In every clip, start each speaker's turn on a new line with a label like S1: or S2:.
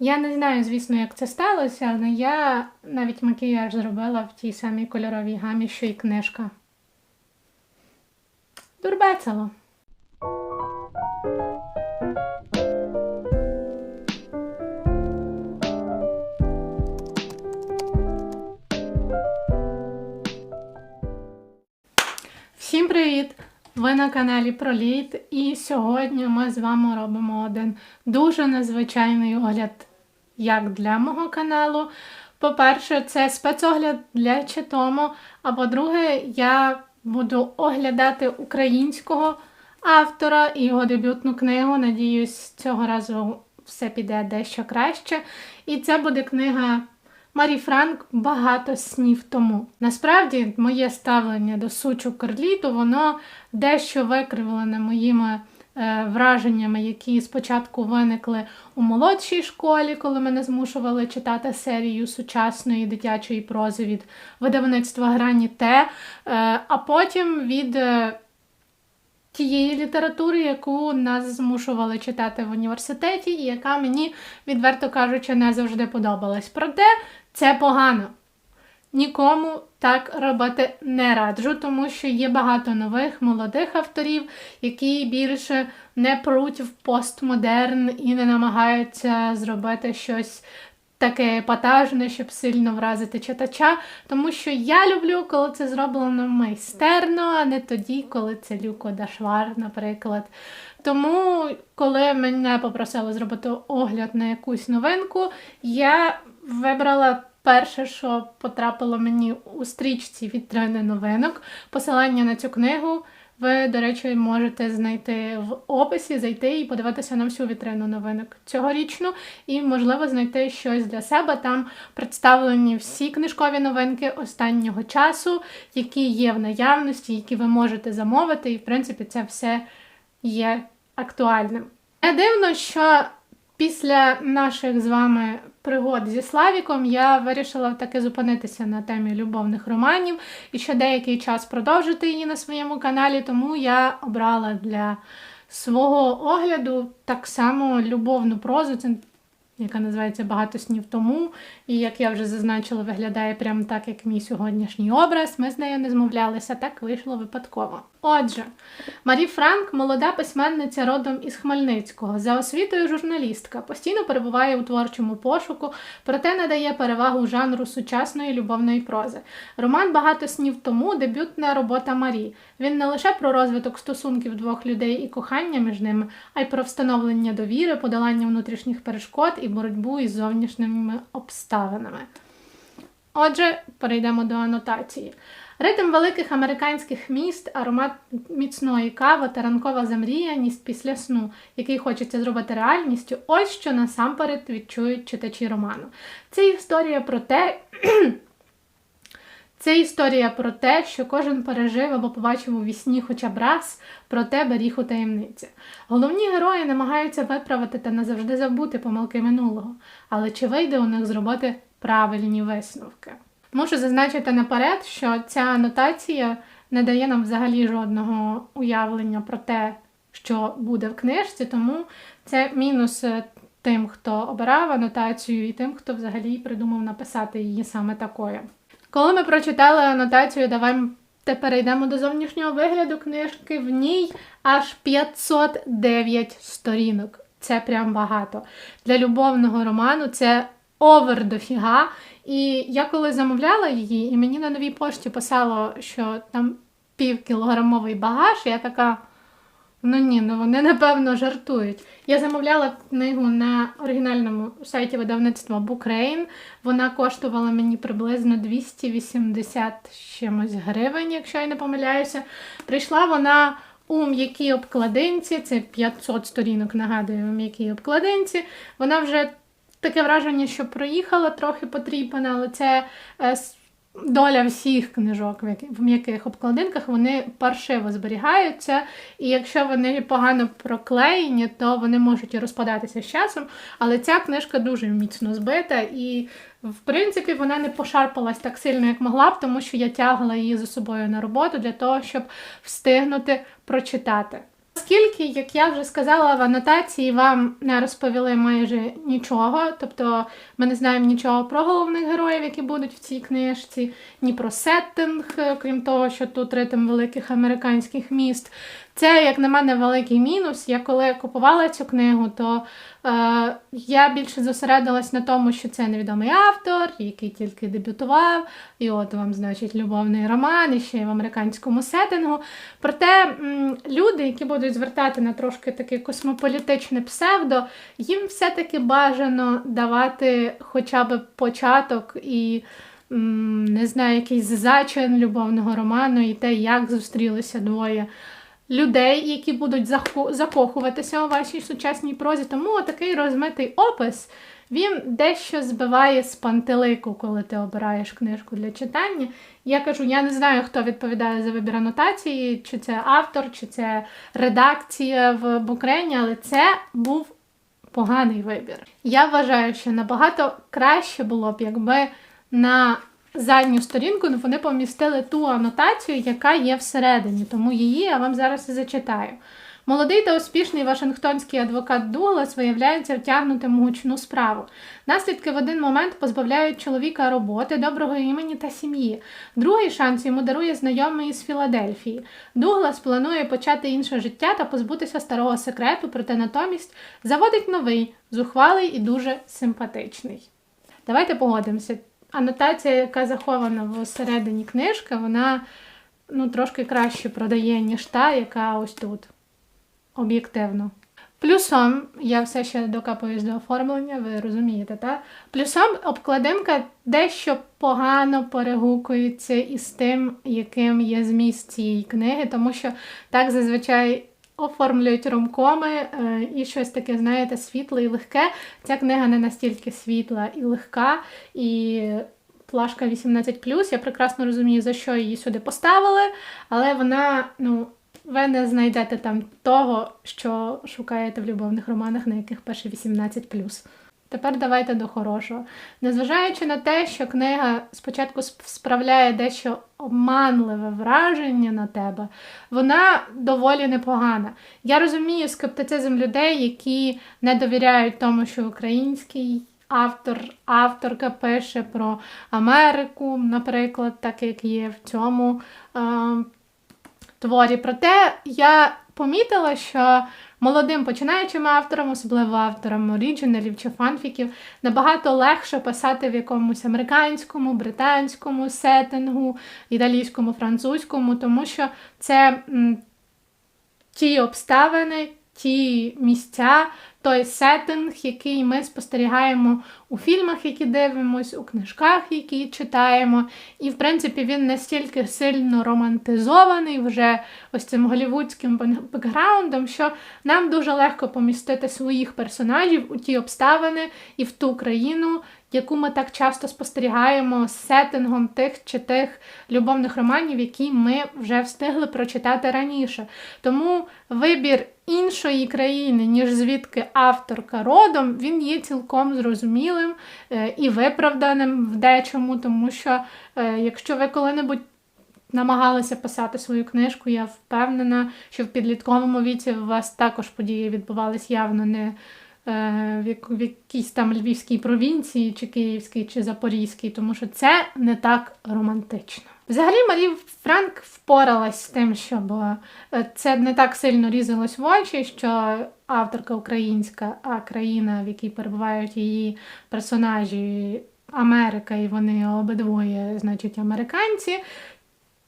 S1: Я не знаю, звісно, як це сталося, але я навіть макіяж зробила в тій самій кольоровій гамі, що й книжка. Дурбецело. Всім привіт! Ви на каналі Проліт, і сьогодні ми з вами робимо один дуже незвичайний огляд як для мого каналу. По-перше, це спецогляд для Читому, а по-друге, я буду оглядати українського автора і його дебютну книгу. Надіюсь, цього разу все піде дещо краще. І це буде книга Марі Франк багато снів тому. Насправді, моє ставлення до сучу Карліту, воно дещо викривлене моїми враженнями, які спочатку виникли у молодшій школі, коли мене змушували читати серію сучасної дитячої прози від видавництва Грані Т, е, а потім від. е, Тієї літератури, яку нас змушували читати в університеті, і яка мені, відверто кажучи, не завжди подобалась. Проте це погано. Нікому так робити не раджу, тому що є багато нових молодих авторів, які більше не пруть в постмодерн і не намагаються зробити щось таке епатажне, щоб сильно вразити читача. Тому що я люблю, коли це зроблено майстерно, а не тоді, коли це Люко Дашвар, наприклад. Тому, коли мене попросили зробити огляд на якусь новинку, я вибрала перше, що потрапило мені у стрічці вітрини новинок. Посилання на цю книгу ви, до речі, можете знайти в описі, зайти і подивитися на всю вітрину новинок цьогорічну, і, можливо, знайти щось для себе. Там представлені всі книжкові новинки останнього часу, які є в наявності, які ви можете замовити, і, в принципі, це все є актуальним. Не дивно, що після наших з вами пригод зі Славіком я вирішила таки зупинитися на темі любовних романів і ще деякий час продовжити її на своєму каналі, тому я обрала для свого огляду так само любовну прозу. Яка називається Багато снів тому. І як я вже зазначила, виглядає прямо так, як мій сьогоднішній образ. Ми з нею не змовлялися, так вийшло випадково. Отже, Марі Франк молода письменниця родом із Хмельницького. За освітою журналістка, постійно перебуває у творчому пошуку, проте надає перевагу жанру сучасної любовної прози. Роман Багато снів тому дебютна робота Марі. Він не лише про розвиток стосунків двох людей і кохання між ними, а й про встановлення довіри, подолання внутрішніх перешкод і боротьбу із зовнішніми обставинами. Отже, перейдемо до анотації. Ритм великих американських міст, аромат міцної кави та ранкова замріяність після сну, який хочеться зробити реальністю, ось що насамперед відчують читачі роману. Це історія про те. Це історія про те, що кожен пережив або побачив у вісні хоча б раз, проте беріг у таємниці. Головні герої намагаються виправити та назавжди забути помилки минулого, але чи вийде у них зробити правильні висновки? Мушу зазначити наперед, що ця анотація не дає нам взагалі жодного уявлення про те, що буде в книжці, тому це мінус е, тим, хто обирав анотацію, і тим, хто взагалі придумав написати її саме такою. Коли ми прочитали анотацію, давай перейдемо до зовнішнього вигляду книжки. В ній аж 509 сторінок. Це прям багато. Для любовного роману це овер дофіга. І я коли замовляла її, і мені на новій пошті писало, що там півкілограмовий багаж, я така. Ну ні, ну вони напевно жартують. Я замовляла книгу на оригінальному сайті видавництва Bookrain. Вона коштувала мені приблизно 280 чимось гривень, якщо я не помиляюся. Прийшла вона у м'якій обкладинці, це 500 сторінок, нагадую, у м'якій обкладинці. Вона вже таке враження, що проїхала трохи потріпана, але це е, доля всіх книжок в м'яких обкладинках, вони паршиво зберігаються, і якщо вони погано проклеєні, то вони можуть і розпадатися з часом. Але ця книжка дуже міцно збита, і, в принципі, вона не пошарпалась так сильно, як могла б, тому що я тягла її за собою на роботу для того, щоб встигнути прочитати. Оскільки, як я вже сказала, в анотації вам не розповіли майже нічого, тобто ми не знаємо нічого про головних героїв, які будуть в цій книжці, ні про сеттинг, е, крім того, що тут ритм великих американських міст. Це, як на мене, великий мінус. Я коли купувала цю книгу, то е, я більше зосередилась на тому, що це невідомий автор, який тільки дебютував, і от вам, значить, любовний роман, і ще й в американському сеттингу. Проте м, люди, які будуть звертати на трошки таке космополітичне псевдо, їм все-таки бажано давати хоча б початок і. Не знаю, якийсь зачин любовного роману і те, як зустрілися двоє людей, які будуть закохуватися у вашій сучасній прозі. Тому такий розмитий опис він дещо збиває з пантелику, коли ти обираєш книжку для читання. Я кажу, я не знаю, хто відповідає за вибір анотації, чи це автор, чи це редакція в Букрені, але це був поганий вибір. Я вважаю, що набагато краще було б, якби на задню сторінку вони помістили ту анотацію, яка є всередині, тому її я вам зараз і зачитаю. Молодий та успішний вашингтонський адвокат Дуглас виявляється втягнутим у гучну справу. Наслідки в один момент позбавляють чоловіка роботи, доброго імені та сім'ї. Другий шанс йому дарує знайомий із Філадельфії. Дуглас планує почати інше життя та позбутися старого секрету, проте натомість заводить новий, зухвалий і дуже симпатичний. Давайте погодимося. Анотація, яка захована всередині книжки, вона ну, трошки краще продає, ніж та, яка ось тут. Об'єктивно. Плюсом, я все ще докапуюсь до оформлення, ви розумієте, так? Плюсом обкладинка дещо погано перегукується із тим, яким є зміст цієї книги, тому що так зазвичай оформлюють ромкоми е, і щось таке, знаєте, світле і легке. Ця книга не настільки світла і легка, і плашка 18+. Я прекрасно розумію, за що її сюди поставили, але вона, ну. Ви не знайдете там того, що шукаєте в любовних романах, на яких пише 18+. Тепер давайте до хорошого. Незважаючи на те, що книга спочатку справляє дещо обманливе враження на тебе, вона доволі непогана. Я розумію скептицизм людей, які не довіряють тому, що український автор, авторка пише про Америку, наприклад, так як є в цьому. Е творі. Проте я помітила, що молодим починаючим авторам, особливо авторам оріджиналів чи фанфіків, набагато легше писати в якомусь американському, британському сеттингу, італійському, французькому, тому що це м, ті обставини, ті місця, той сеттинг, який ми спостерігаємо у фільмах, які дивимось, у книжках, які читаємо. І, в принципі, він настільки сильно романтизований вже ось цим голівудським бекграундом, що нам дуже легко помістити своїх персонажів у ті обставини і в ту країну, яку ми так часто спостерігаємо з сеттингом тих чи тих любовних романів, які ми вже встигли прочитати раніше. Тому вибір іншої країни, ніж звідки авторка родом, він є цілком зрозумілим е, і виправданим в дечому, тому що е, якщо ви коли-небудь намагалися писати свою книжку, я впевнена, що в підлітковому віці у вас також події відбувались явно не е, в якійсь там львівській провінції, чи Київській, чи Запорізькій, тому що це не так романтично. Взагалі, Марі Франк впоралась з тим, щоб е, це не так сильно різалось в очі, що авторка українська, а країна, в якій перебувають її персонажі Америка, і вони обидвоє, значить, американці.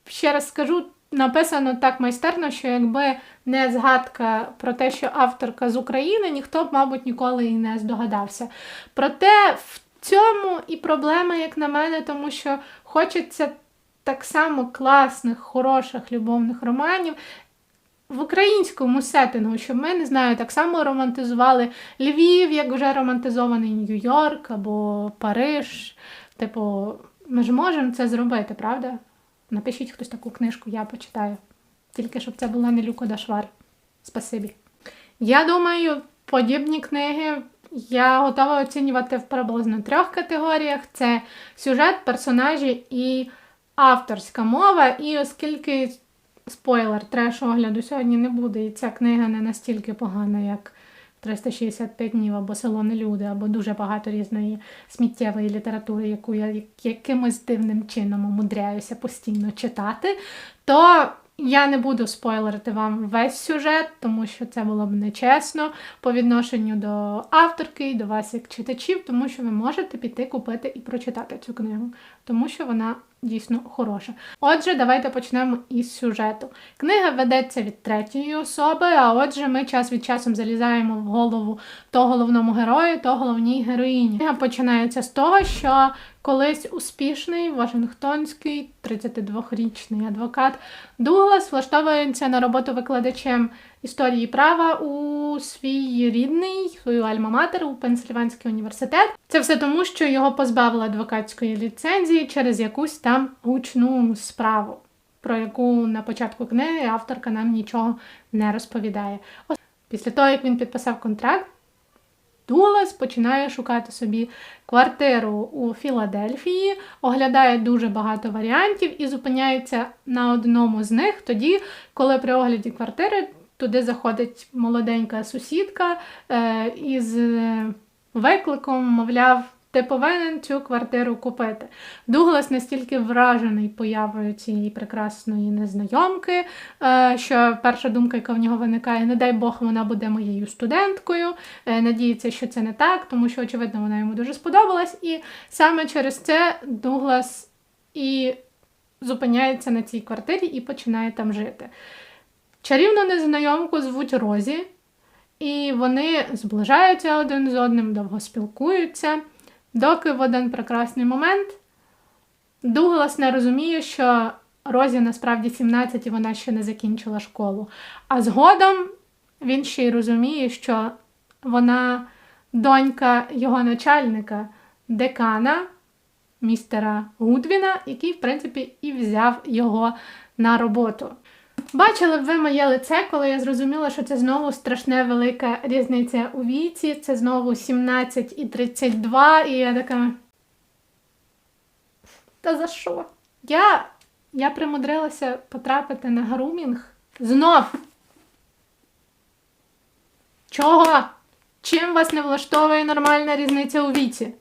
S1: Ще раз скажу, написано так майстерно, що якби не згадка про те, що авторка з України, ніхто б, мабуть, ніколи і не здогадався. Проте в цьому і проблема, як на мене, тому що хочеться так само класних, хороших любовних романів. В українському сеттингу, щоб ми не знаю, так само романтизували Львів, як вже романтизований Нью-Йорк або Париж. Типу, ми ж можемо це зробити, правда? Напишіть хтось таку книжку, я почитаю. Тільки щоб це була не Люко Дашвар. Спасибі. Я думаю, подібні книги я готова оцінювати в приблизно трьох категоріях: це сюжет, персонажі і авторська мова, і оскільки спойлер, треш огляду сьогодні не буде, і ця книга не настільки погана, як 365 днів або село не люди, або дуже багато різної сміттєвої літератури, яку я якимось дивним чином умудряюся постійно читати, то я не буду спойлерити вам весь сюжет, тому що це було б нечесно по відношенню до авторки і до вас, як читачів, тому що ви можете піти купити і прочитати цю книгу, тому що вона дійсно хороша. Отже, давайте почнемо із сюжету. Книга ведеться від третьої особи, а отже, ми час від часу залізаємо в голову то головному герою, то головній героїні. Книга починається з того, що колись успішний Вашингтонський 32-річний адвокат Дуглас влаштовується на роботу викладачем історії права у свій рідний, свою альма-матер у Пенсильванський університет. Це все тому, що його позбавили адвокатської ліцензії через якусь там гучну справу, про яку на початку книги авторка нам нічого не розповідає. Після того, як він підписав контракт, Дуглас починає шукати собі квартиру у Філадельфії, оглядає дуже багато варіантів і зупиняється на одному з них тоді, коли при огляді квартири туди заходить молоденька сусідка е, із викликом, мовляв, ти повинен цю квартиру купити. Дуглас настільки вражений появою цієї прекрасної незнайомки, е, що перша думка, яка в нього виникає, не дай Бог, вона буде моєю студенткою. Е, надіється, що це не так, тому що, очевидно, вона йому дуже сподобалась. І саме через це Дуглас і зупиняється на цій квартирі і починає там жити. Чарівну незнайомку звуть Розі, і вони зближаються один з одним, довго спілкуються, доки в один прекрасний момент Дуглас не розуміє, що Розі насправді 17 і вона ще не закінчила школу. А згодом він ще й розуміє, що вона донька його начальника, декана, містера Гудвіна, який, в принципі, і взяв його на роботу. Бачили б ви моє лице, коли я зрозуміла, що це знову страшна велика різниця у віці, це знову 17 і 32, і я така. Та за що? Я я примудрилася потрапити на грумінг знов. Чого? Чим вас не влаштовує нормальна різниця у віці?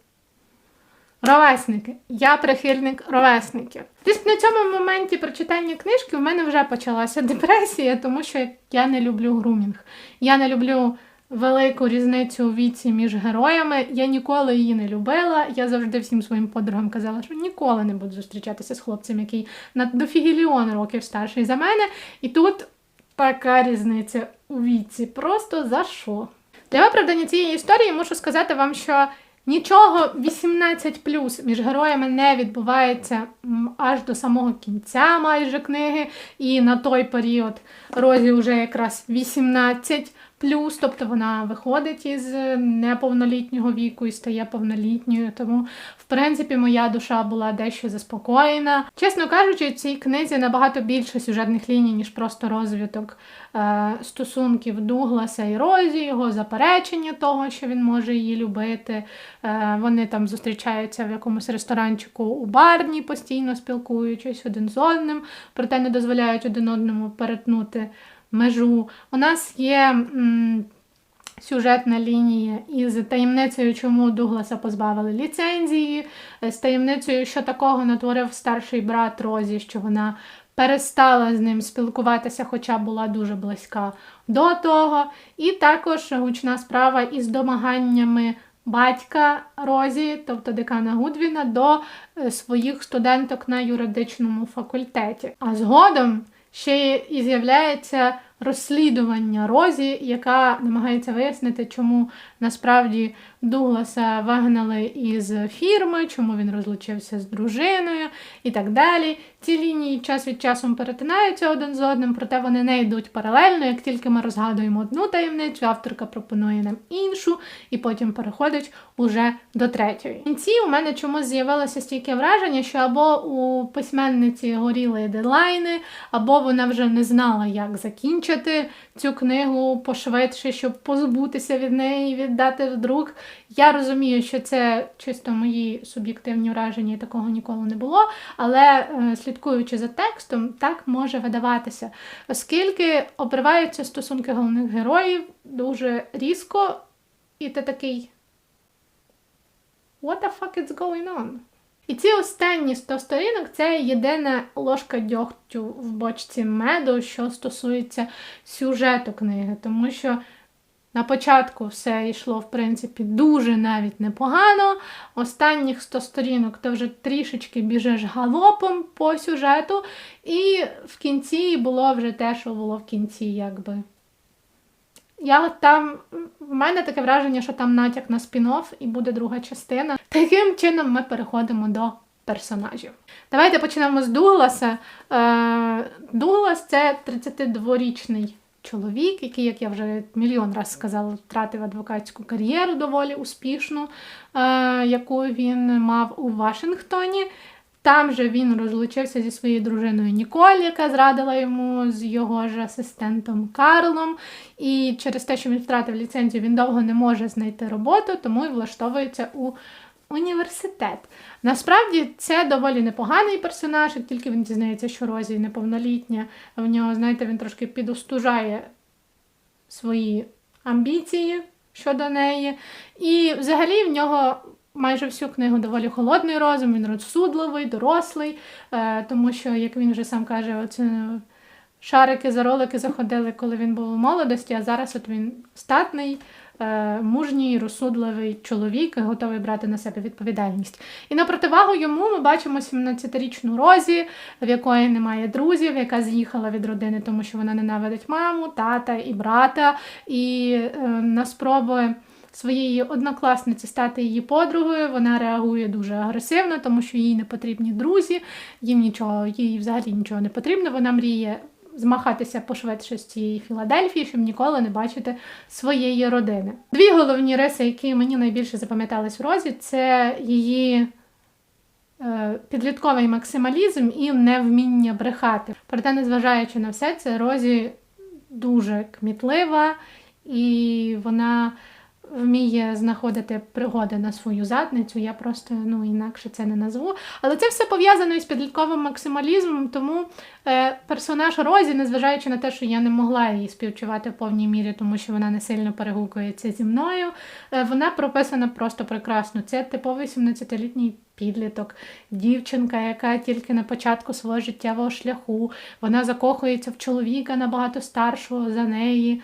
S1: Ровесники. Я прихильник ровесників. Десь на цьому моменті прочитання книжки в мене вже почалася депресія, тому що я не люблю грумінг. Я не люблю велику різницю у віці між героями. Я ніколи її не любила. Я завжди всім своїм подругам казала, що ніколи не буду зустрічатися з хлопцем, який на дофігіліон років старший за мене. І тут така різниця у віці. Просто за що? Для виправдання цієї історії мушу сказати вам, що. Нічого 18 між героями не відбувається аж до самого кінця майже книги. І на той період Розі вже якраз 18 плюс, тобто вона виходить із неповнолітнього віку і стає повнолітньою. Тому, в принципі, моя душа була дещо заспокоєна. Чесно кажучи, в цій книзі набагато більше сюжетних ліній, ніж просто розвиток е, стосунків Дугласа і Розі, його заперечення того, що він може її любити. Е, Вони там зустрічаються в якомусь ресторанчику у барні, постійно спілкуючись один з одним, проте не дозволяють один одному перетнути межу. У нас є м, сюжетна лінія із таємницею, чому Дугласа позбавили ліцензії, з таємницею, що такого натворив старший брат Розі, що вона перестала з ним спілкуватися, хоча була дуже близька до того. І також гучна справа із домаганнями. Батька Розі, тобто декана Гудвіна, до е, своїх студенток на юридичному факультеті. А згодом ще і з'являється розслідування Розі, яка намагається вияснити, чому насправді Дугласа вигнали із фірми, чому він розлучився з дружиною і так далі. Ці лінії час від часу перетинаються один з одним, проте вони не йдуть паралельно. Як тільки ми розгадуємо одну таємницю, авторка пропонує нам іншу, і потім переходить уже до третьої. В кінці у мене чомусь з'явилося стільки враження, що або у письменниці горіли дедлайни, або вона вже не знала, як закінчити викачати цю книгу пошвидше, щоб позбутися від неї, віддати в друк. Я розумію, що це чисто мої суб'єктивні враження, і такого ніколи не було. Але е, слідкуючи за текстом, так може видаватися, оскільки обриваються стосунки головних героїв дуже різко, і ти такий. What the fuck is going on? І ці останні 100 сторінок це єдина ложка дьогтю в бочці меду, що стосується сюжету книги, тому що на початку все йшло, в принципі, дуже навіть непогано. Останніх 100 сторінок ти вже трішечки біжиш галопом по сюжету, і в кінці було вже те, що було в кінці, якби. Я там, в мене таке враження, що там натяк на спін-офф і буде друга частина. Таким чином ми переходимо до персонажів. Давайте почнемо з Дугласа. Е, Дуглас це 32-річний чоловік, який, як я вже мільйон раз сказала, втратив адвокатську кар'єру доволі успішну, е, яку він мав у Вашингтоні. Там же він розлучився зі своєю дружиною Ніколь, яка зрадила йому з його ж асистентом Карлом. І через те, що він втратив ліцензію, він довго не може знайти роботу, тому і влаштовується у університет. Насправді це доволі непоганий персонаж, як тільки він дізнається, що Розі неповнолітня, в нього, знаєте, він трошки підустужає свої амбіції щодо неї. І взагалі в нього майже всю книгу доволі холодний розум, він розсудливий, дорослий, е, тому що, як він вже сам каже, оце шарики за ролики заходили, коли він був у молодості, а зараз от він статний. е, Мужній, розсудливий чоловік, готовий брати на себе відповідальність. І на противагу йому ми бачимо 17-річну Розі, в якої немає друзів, яка з'їхала від родини, тому що вона ненавидить маму, тата і брата. І е, на спроби своєї однокласниці стати її подругою. Вона реагує дуже агресивно, тому що їй не потрібні друзі, їм нічого, їй взагалі нічого не потрібно. Вона мріє змахатися пошвидше з цієї Філадельфії, щоб ніколи не бачити своєї родини. Дві головні риси, які мені найбільше запам'ятались в розі, це її. е, Підлітковий максималізм і невміння брехати. Проте, незважаючи на все, це Розі дуже кмітлива, і вона вміє знаходити пригоди на свою задницю. Я просто ну інакше це не назву. Але це все пов'язано із підлітковим максималізмом, тому е, персонаж Розі, незважаючи на те, що я не могла її співчувати в повній мірі, тому що вона не сильно перегукується зі мною. Е, вона прописана просто прекрасно. Це типовий 17-літній. Підліток, дівчинка, яка тільки на початку свого життєвого шляху, вона закохується в чоловіка набагато старшого за неї.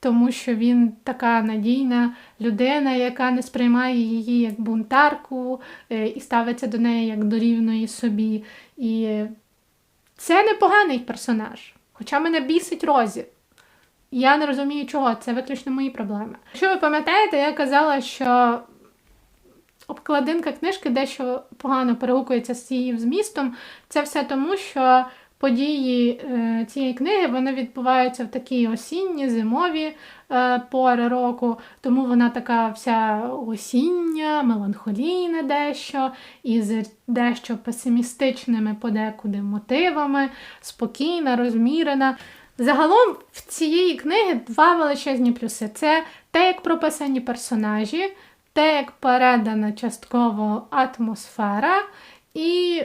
S1: Тому що він така надійна людина, яка не сприймає її як бунтарку е, і ставиться до неї як до рівної собі. І це непоганий персонаж. Хоча мене бісить Розі. Я не розумію, чого, це виключно мої проблеми. Якщо ви пам'ятаєте, я казала, що обкладинка книжки дещо погано перегукується з її змістом. Це все тому, що події е, цієї книги вони відбуваються в такі осінні, зимові е, пори року, тому вона така вся осіння, меланхолійна дещо, із дещо песимістичними подекуди мотивами, спокійна, розмірена. Загалом в цієї книги два величезні плюси: це те, як прописані персонажі, те, як передана частково атмосфера, і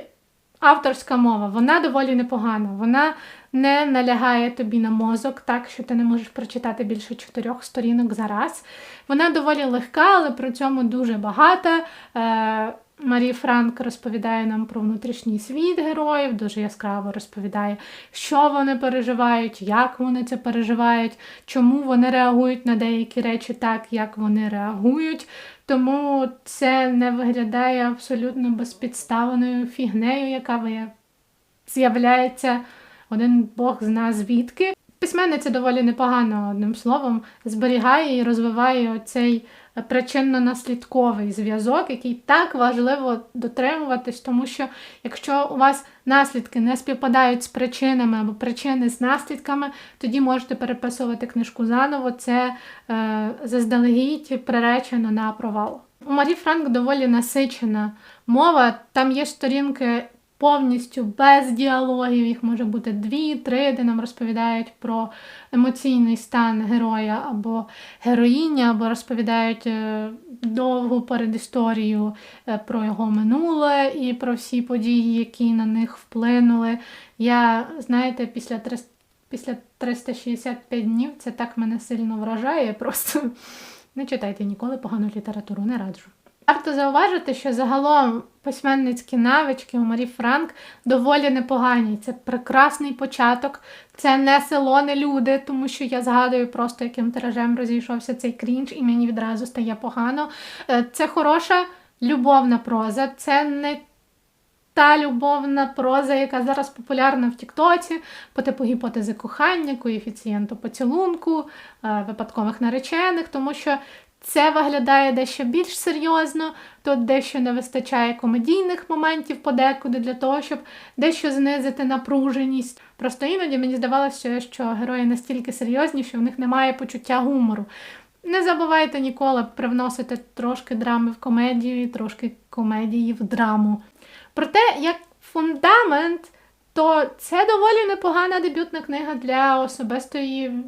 S1: авторська мова, вона доволі непогана. Вона не налягає тобі на мозок, так що ти не можеш прочитати більше чотирьох сторінок за раз. Вона доволі легка, але при цьому дуже багата. Е, Марі Франк розповідає нам про внутрішній світ героїв, дуже яскраво розповідає, що вони переживають, як вони це переживають, чому вони реагують на деякі речі так, як вони реагують. Тому це не виглядає абсолютно безпідставною фігнею, яка з'являється один Бог зна звідки. Письменниця доволі непогано, одним словом, зберігає і розвиває цей причинно-наслідковий зв'язок, який так важливо дотримуватись, тому що якщо у вас наслідки не співпадають з причинами або причини з наслідками, тоді можете переписувати книжку заново. Це е, заздалегідь приречено на провал. У Марі Франк доволі насичена мова. Там є сторінки повністю без діалогів. Їх може бути дві, три, де нам розповідають про емоційний стан героя або героїні, або розповідають е, довгу передісторію е, про його минуле і про всі події, які на них вплинули. Я, знаєте, після 300 Після 365 днів це так мене сильно вражає. Просто не читайте ніколи погану літературу, не раджу. Варто зауважити, що загалом письменницькі навички у Марі Франк доволі непогані. Це прекрасний початок, це не село, не люди, тому що я згадую просто, яким тиражем розійшовся цей крінж, і мені відразу стає погано. Е, Це хороша любовна проза, це не та любовна проза, яка зараз популярна в Тіктоці, по типу гіпотези кохання, коефіцієнту поцілунку, е, випадкових наречених, тому що це виглядає дещо більш серйозно, тут дещо не вистачає комедійних моментів подекуди для того, щоб дещо знизити напруженість. Просто іноді мені здавалося, що герої настільки серйозні, що в них немає почуття гумору. Не забувайте ніколи привносити трошки драми в комедію і трошки комедії в драму. Проте, як фундамент, то це доволі непогана дебютна книга для особистої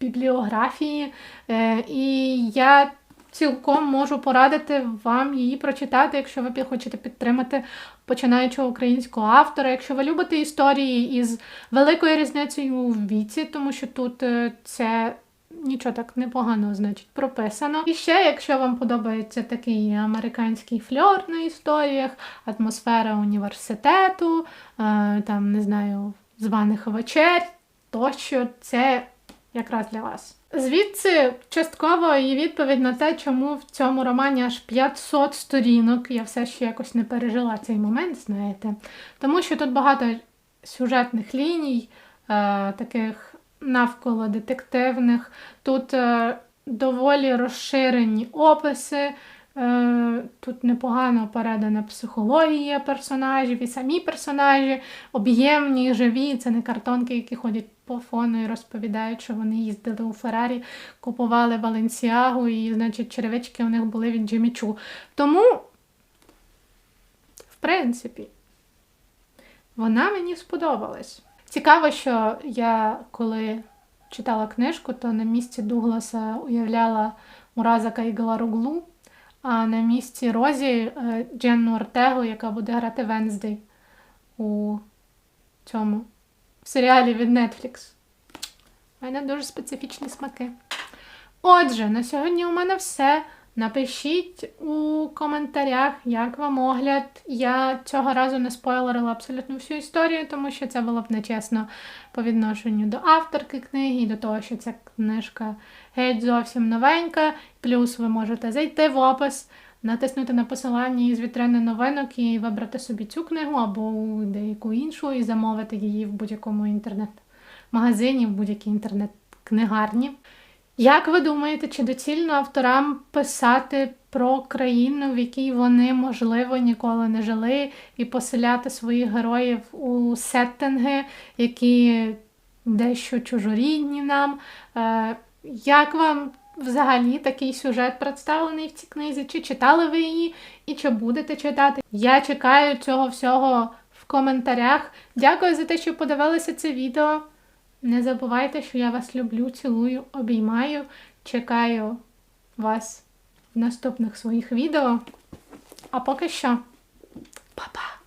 S1: бібліографії, е, і я цілком можу порадити вам її прочитати, якщо ви хочете підтримати починаючого українського автора. Якщо ви любите історії із великою різницею у віці, тому що тут е, це. Нічого так непогано, значить, прописано. І ще, якщо вам подобається такий американський фльор на історіях, атмосфера університету, е, там, не знаю, званих вечер, тощо це якраз для вас. Звідси частково і відповідь на те, чому в цьому романі аж 500 сторінок. Я все ще якось не пережила цей момент, знаєте. Тому що тут багато сюжетних ліній, е, таких навколо детективних. Тут е, доволі розширені описи. Е, Тут непогано передана психологія персонажів і самі персонажі, об'ємні, живі. Це не картонки, які ходять фону і розповідають, що вони їздили у Феррарі, купували Валенсіагу, і, значить, черевички у них були від Джимі Чу. Тому, в принципі, вона мені сподобалась. Цікаво, що я коли читала книжку, то на місці Дугласа уявляла Муразака і Галаруглу, а на місці Розі е, Дженну Ортегу, яка буде грати Венздей у цьому в серіалі від Netflix. У мене дуже специфічні смаки. Отже, на сьогодні у мене все. Напишіть у коментарях, як вам огляд. Я цього разу не спойлерила абсолютно всю історію, тому що це було б нечесно по відношенню до авторки книги і до того, що ця книжка геть зовсім новенька. Плюс ви можете зайти в опис, натиснути на посилання із вітрини новинок і вибрати собі цю книгу або деяку іншу, і замовити її в будь-якому інтернет-магазині, в будь-якій інтернет-книгарні. Як ви думаєте, чи доцільно авторам писати про країну, в якій вони, можливо, ніколи не жили, і поселяти своїх героїв у сеттинги, які дещо чужорідні нам? Е, як вам взагалі такий сюжет представлений в цій книзі? Чи читали ви її і чи будете читати? Я чекаю цього всього в коментарях. Дякую за те, що подивилися це відео. Не забувайте, що я вас люблю, цілую, обіймаю. Чекаю вас в наступних своїх відео. А поки що, па-па!